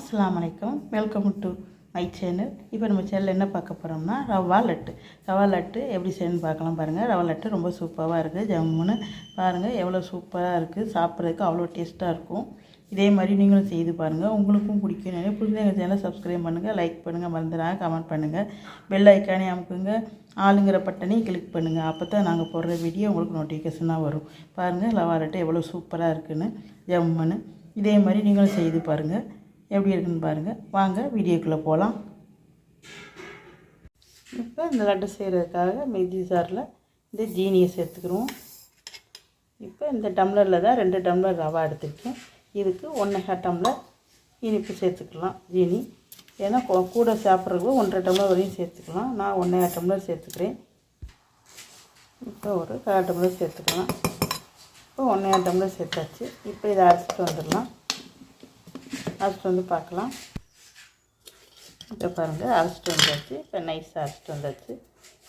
அஸ்லாம் வலைக்கம் welcome to my channel இப்போ நம்ம சேனலில் என்ன பார்க்க போகிறோம்னா ரவா லட்டு. ரவா லட்டு எப்படி செய்யணும்னு பார்க்கலாம் பாருங்கள் ரவா லட்டு ரொம்ப சூப்பராக இருக்குது ஜம்முன்னு பாருங்கள் எவ்வளோ சூப்பராக இருக்குது சாப்பிட்றதுக்கு அவ்வளோ டேஸ்ட்டாக இருக்கும். இதே மாதிரி நீங்களும் செய்து பாருங்கள் உங்களுக்கும் பிடிக்கும். நிறைய புரிஞ்சு எங்கள் சேனலை சப்ஸ்கிரைப் பண்ணுங்கள் லைக் பண்ணுங்கள் மறந்துடாங்க கமெண்ட் பண்ணுங்கள் பெல் ஐக்கானே அமுக்குங்க. ஆளுங்கிற பட்டனையும் கிளிக் பண்ணுங்கள் அப்போ தான் நாங்கள் போடுற வீடியோ உங்களுக்கு நோட்டிஃபிகேஷனாக வரும். பாருங்கள் ரவா லட்டு எவ்வளோ சூப்பராக இருக்குன்னு. ஜம்முன்னு. இதே மாதிரி நீங்களும் செய்து பாருங்கள் எப்படி இருக்குன்னு பாருங்கள் வாங்க வீடியோக்குள்ளே போகலாம் இப்போ இந்த லட்டு செய்கிறதுக்காக மெதி சாரில் இந்த ஜீனியை சேர்த்துக்கிறோம் இப்போ இந்த டம்ளரில் தான் ரெண்டு டம்ளர் ரவா எடுத்துருக்கேன். இதுக்கு ஒன்றரை டம்ளர் இனிப்பு சேர்த்துக்கலாம் ஜீனி. ஏன்னா கூட சாப்பிட்றதுக்கு ஒன்றரை டம்ளர் வரையும் சேர்த்துக்கலாம். நான் ஒன்றரை டம்ளர் சேர்த்துக்கிறேன். இப்போ ஒரு கால் டம்ளர் சேர்த்துக்கலாம். இப்போ ஒன்றரை டம்ளர் சேர்த்தாச்சு. இப்போ இதை அரைச்சிட்டு வந்துடலாம். அரைச்சிட்டு வந்து பார்க்கலாம். இப்போ பாருங்கள் அரைச்சிட்டு வந்தாச்சு. இப்போ நைஸாக அரைச்சிட்டு வந்தாச்சு.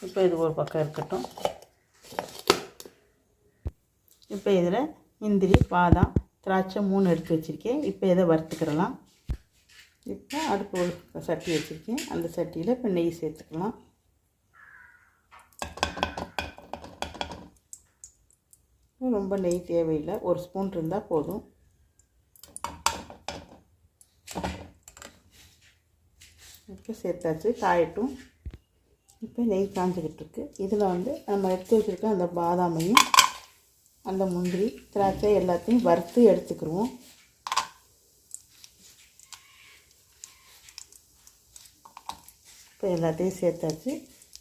இப்போ இது ஒரு பக்கம் இருக்கட்டும். இப்போ இதில் முந்திரி பாதாம் திராட்சை மூணு எடுத்து வச்சுருக்கேன். இப்போ இதை வறுத்துக்கிடலாம். இப்போ அடுப்பு ஒரு சட்டி வச்சுருக்கேன். அந்த சட்டியில் இப்போ நெய் சேர்த்துக்கலாம். ரொம்ப நெய் தேவையில்லை. ஒரு ஸ்பூன் இருந்தால் போதும். இப்போ சேர்த்தாச்சு காயட்டும். இப்போ நெய் காஞ்சிக்கிட்டு இருக்கு இதில் வந்து நம்ம எடுத்து வச்சுருக்க அந்த பாதாமையும் அந்த முந்திரி திராட்சை எல்லாத்தையும் வறுத்து எடுத்துக்கிடுவோம் இப்போ எல்லாத்தையும் சேர்த்தாச்சு.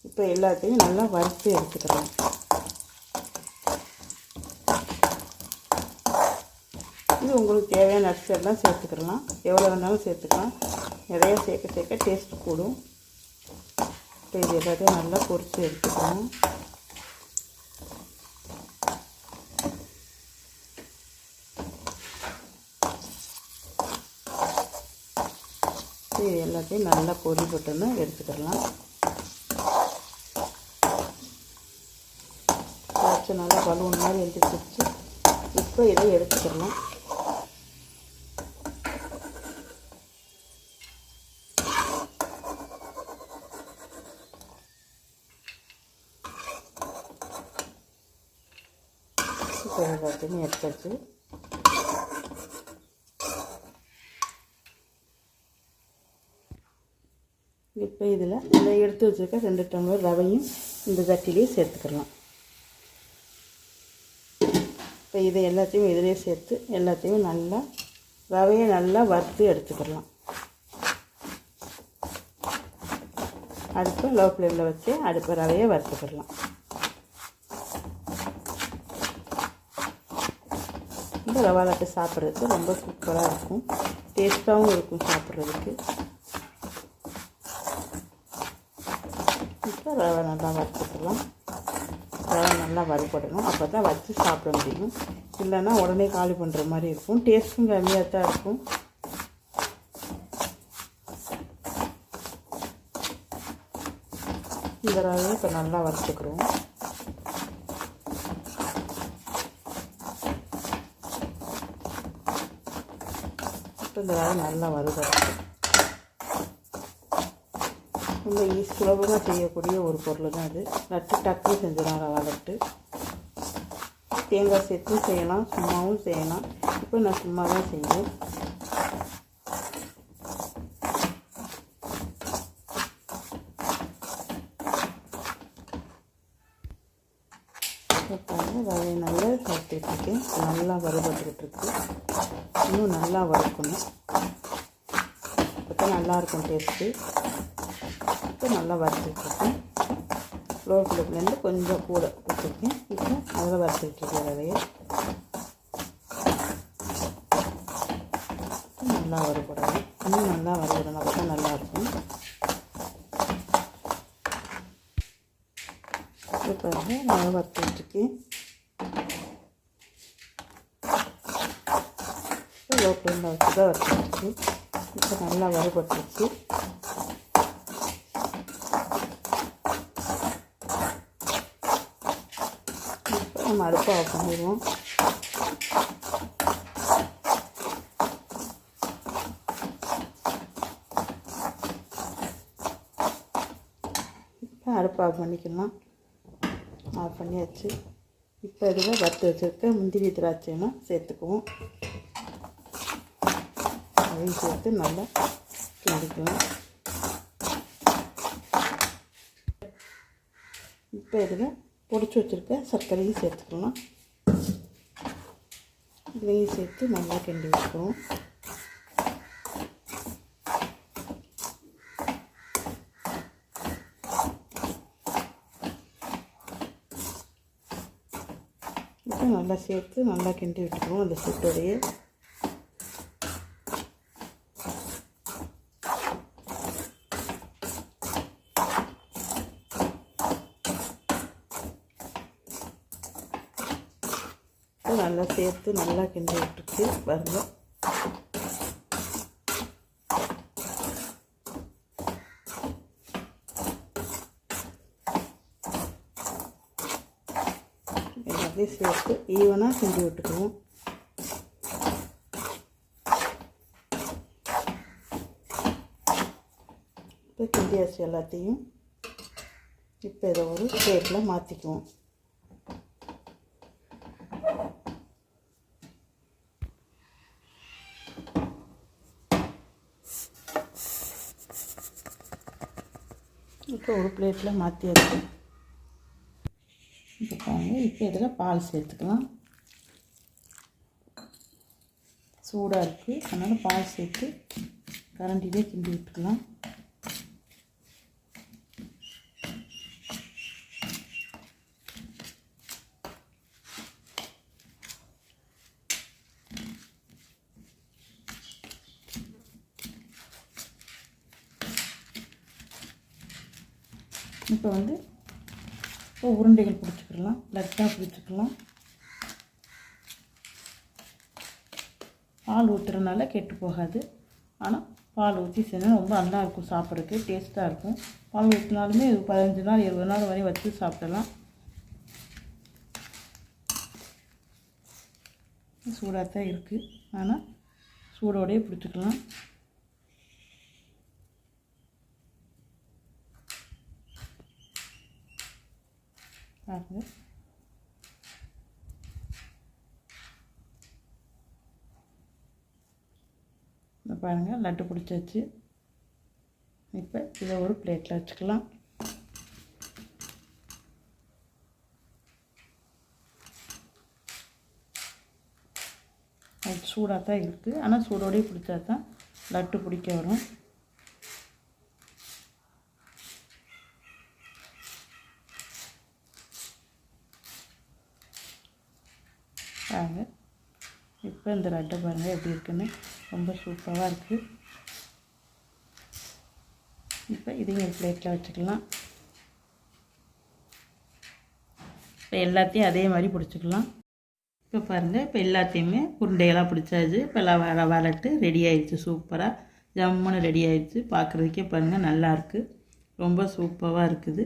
இப்போ எல்லாத்தையும் நல்லா வறுத்து எடுத்துக்கிறோம் இது உங்களுக்கு தேவையான நட்ஸ் எல்லாம் சேர்த்துக்கலாம். எவ்வளோ வேணாலும் சேர்த்துக்கலாம். நிறையா சேர்க்க சேர்க்க டேஸ்ட் கூடும். இப்போ இது எல்லாத்தையும் நல்லா பொரித்து எடுத்துக்கணும். இது எல்லாத்தையும் நல்லா பொறி போட்டோன்னு எடுத்துக்கிடலாம் நல்லா பலூன் மாதிரி எழுந்திரிச்சிருச்சு இப்போ இதை எடுத்துக்கிடலாம் இப்போ எடுத்தாச்சு இப்போ இதில் இந்த எடுத்து வச்சுருக்க ரெண்டு டம்ளர் ரவையும் இந்த சட்டிலேயே சேர்த்துக்கலாம். இப்போ இதை எல்லாத்தையும் இதிலே சேர்த்து எல்லாத்தையும் நல்லா ரவையை நல்லா வறுத்து எடுத்துக்கலாம். அடுப்பை லோ ஃப்ளேமில் வச்சு அடுப்பை ரவையை வறுத்துக்கிடலாம் இந்த ரவா லட்டு சாப்பிட்றதுக்கு ரொம்ப சூப்பராக இருக்கும். டேஸ்ட்டாகவும் இருக்கும் சாப்பிட்றதுக்கு. இப்போ ரவை நல்லா வறுத்துக்கலாம். ரவை நல்லா வறுபடணும். அப்போ தான் வச்சு சாப்பிட முடியும். இல்லைன்னா உடனே காலி பண்ணுற மாதிரி இருக்கும். டேஸ்ட்டும் கம்மியாக தான் இருக்கும். இந்த ரவையும் இப்போ நல்லா வறுத்துக்கிறோம். இப்போ இந்த நல்லா வறுபடுத்து ரொம்ப ஈஸி சுலபமாக செய்யக்கூடிய ஒரு பொருள் தான் அது. நட்டு டக்குன்னு செஞ்சிடலாம் ரவா லட்டு தேங்காய் சேர்த்தும் செய்யலாம் சும்மாவும் செய்யலாம். இப்போ நான் சும்மா தான் செய்வேன். பாருங்கள் வகையை நல்லா வறுத்துட்ருக்கேன் நல்லா வறுபட்டுக்கிட்டு இருக்கு. இன்னும் நல்லா வறுக்கணும். அப்போ நல்லாயிருக்கும் டேஸ்ட்டு இப்போ நல்லா வறுத்துட்ருக்கேன் லோ ஃப்ளேம்லேருந்து கொஞ்சம் கூட வச்சுருக்கேன் இப்போ அதில் வறுத்துட்ருக்கேன் வகையை நல்லா வறுபடணும். இன்னும் நல்லா வறுபடணும். அப்போ தான் நல்லாயிருக்கும் இப்போ பாருங்கள் நான் வறுத்துட்டுருக்கு லோ ஃப்ளேமில் வச்சு தான் வறுத்துட்டுருக்கு இப்போ நல்லா வறுபட்டுருக்கு இப்போ நம்ம அடுப்பை ஆஃப் பண்ணிடுவோம். அடுப்பு ஆஃப் பண்ணிக்கலாம். ஆஃப் பண்ணியாச்சு. இப்போ இதில் வறுத்து வச்சுருக்க. முந்திரி திராட்சையெல்லாம் சேர்த்துக்குவோம். அதையும் சேர்த்து நல்லா கிண்டிக்கலாம். இப்போ இதில் பொடிச்சு வச்சுருக்க. சர்க்கரையும் சேர்த்துக்கலாம். இதையும் சேர்த்து நல்லா கிண்டி வச்சுக்குவோம். நல்லா சேர்த்து நல்லா கிண்டி விட்டுக்குவோம் அந்த சூட்டோடையே. நல்லா சேர்த்து நல்லா கிண்டி விட்டுட்டு பாருங்கள் எல்லாத்தையும் சேர்த்து ஈவனாக கிண்டி விட்டுக்குவோம் இப்போ கிண்டியாச்சு எல்லாத்தையும். இப்போ இதை ஒரு பிளேட்டில் மாற்றிக்குவோம் இப்போ ஒரு பிளேட்டில் மாற்றியாச்சு இப்போ இப்போ இதில் பால் சேர்த்துக்கலாம். சூடாக இருக்குது அதனால் பால் சேர்த்து கரண்டிலே கிண்டி விட்டுக்கலாம். இப்போ வந்து இப்போ உருண்டைகள் பிடிச்சிக்கலாம் லட்டாக பிடிச்சிக்கலாம். பால் ஊற்றுறதுனால கெட்டு போகாது. ஆனால் பால் ஊற்றி செஞ்சால் ரொம்ப நல்லா இருக்கும் சாப்பிட்றதுக்கு டேஸ்ட்டாக இருக்கும். பால் ஊற்றினாலுமே ஒரு பதினஞ்சு நாள் இருபது நாள் வரையும் வச்சு சாப்பிடலாம். சூடாக தான் இருக்குது ஆனால் சூடோடையே பிடிச்சிக்கலாம். பாருங்கள் இந்த பாருங்கள் லட்டு பிடிச்சாச்சு. இப்போ இதை ஒரு பிளேட்டில் வச்சுக்கலாம். அது சூடாக தான் இருக்குது ஆனால் சூடோடய பிடிச்சா தான் லட்டு பிடிக்க வரும். பாருங்க இப்போ இந்த லட்டை பாருங்கள் எப்படி இருக்குன்னு. ரொம்ப சூப்பராக இருக்குது இப்போ இதையும் ஒரு பிளேட்டில் வச்சுக்கலாம். இப்போ எல்லாத்தையும் அதே மாதிரி பிடிச்சிக்கலாம். இப்போ பாருங்கள் இப்போ எல்லாத்தையுமே உருண்டையெல்லாம் பிடிச்சாச்சு. இப்போ எல்லாம் ரவா ரெடி ஆயிடுச்சு சூப்பராக ஜம்முன்னு ரெடி ஆயிடுச்சு. பார்க்குறதுக்கே பாருங்கள் நல்லாயிருக்கு ரொம்ப சூப்பராக இருக்குது.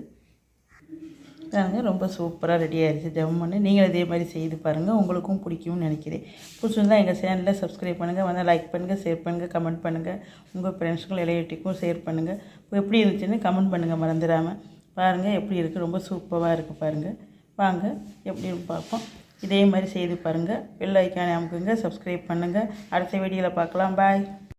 பாருங்கள் ரொம்ப சூப்பராக ரெடி ஆயிடுச்சு ஜம்முன்னு நீங்களும் இதே மாதிரி செய்து பாருங்கள் உங்களுக்கும் பிடிக்கும்னு நினைக்கிறேன். பிடிச்சிருந்தா எங்கள் சேனலில் சப்ஸ்கிரைப் பண்ணுங்கள் வந்து லைக் பண்ணுங்கள் ஷேர் பண்ணுங்கள் கமெண்ட் பண்ணுங்கள் உங்கள் ஃப்ரெண்ட்ஸுக்கும் இளையட்டிக்கும் ஷேர் பண்ணுங்கள் இப்போ எப்படி இருந்துச்சுன்னு கமெண்ட் பண்ணுங்கள் மறந்துடாமல் பாருங்கள் எப்படி இருக்குது ரொம்ப சூப்பராக இருக்குது பாருங்கள் வாங்க எப்படின்னு பார்ப்போம். இதே மாதிரி செய்து பாருங்கள் பெல் அமுக்குங்க. சப்ஸ்கிரைப் பண்ணுங்கள் அடுத்த வீடியோவில் பார்க்கலாம். பாய்